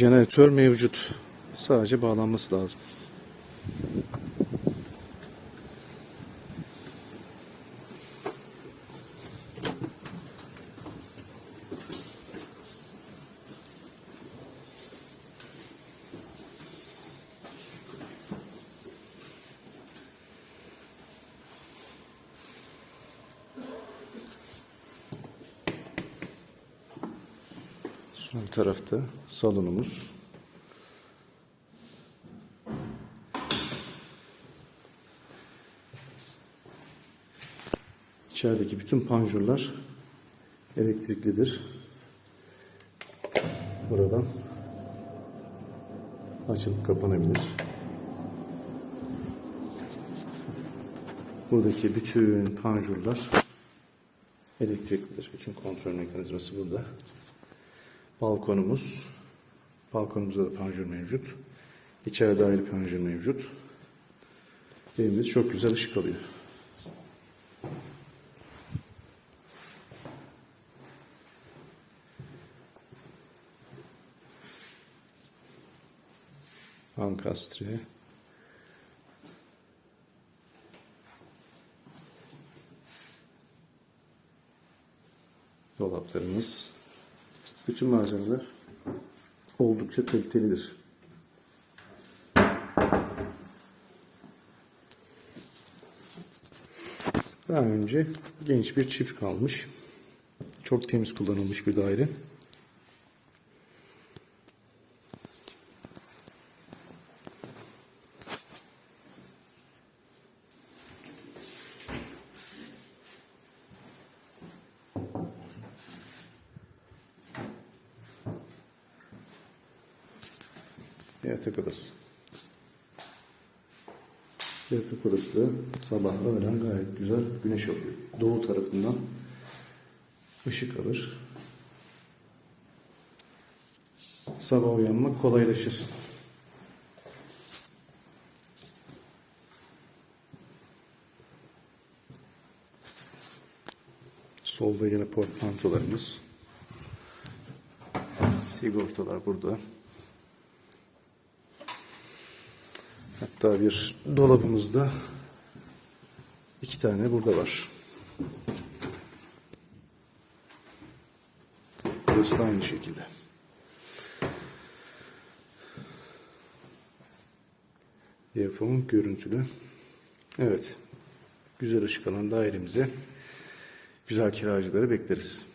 Jeneratör mevcut. Sadece bağlanması lazım. Sol tarafta salonumuz. İçerideki bütün panjurlar elektriklidir. Buradan açılıp kapanabilir. Buradaki bütün panjurlar elektriklidir. Bütün kontrol mekanizması burada. Balkonumuz. Balkonumuzda da panjur mevcut. İçeride ayrı panjur mevcut. Evimiz çok güzel ışık alıyor. Ankastre. Dolaplarımız. Bütün malzemeler oldukça kalitelidir. Daha önce genç bir çift kalmış. Çok temiz kullanılmış bir daire. Yatak odası. Yatak odası da sabah öğlen gayet güzel güneş alıyor. Doğu tarafından ışık alır. Sabah uyanmak kolaylaşır. Solda yine portmantolarımız. Sigortalar burada. Hatta bir dolabımızda iki tane burada var. Burası da aynı şekilde. Diyafon görüntülü. Evet. Güzel ışık alan dairemize güzel kiracıları bekleriz.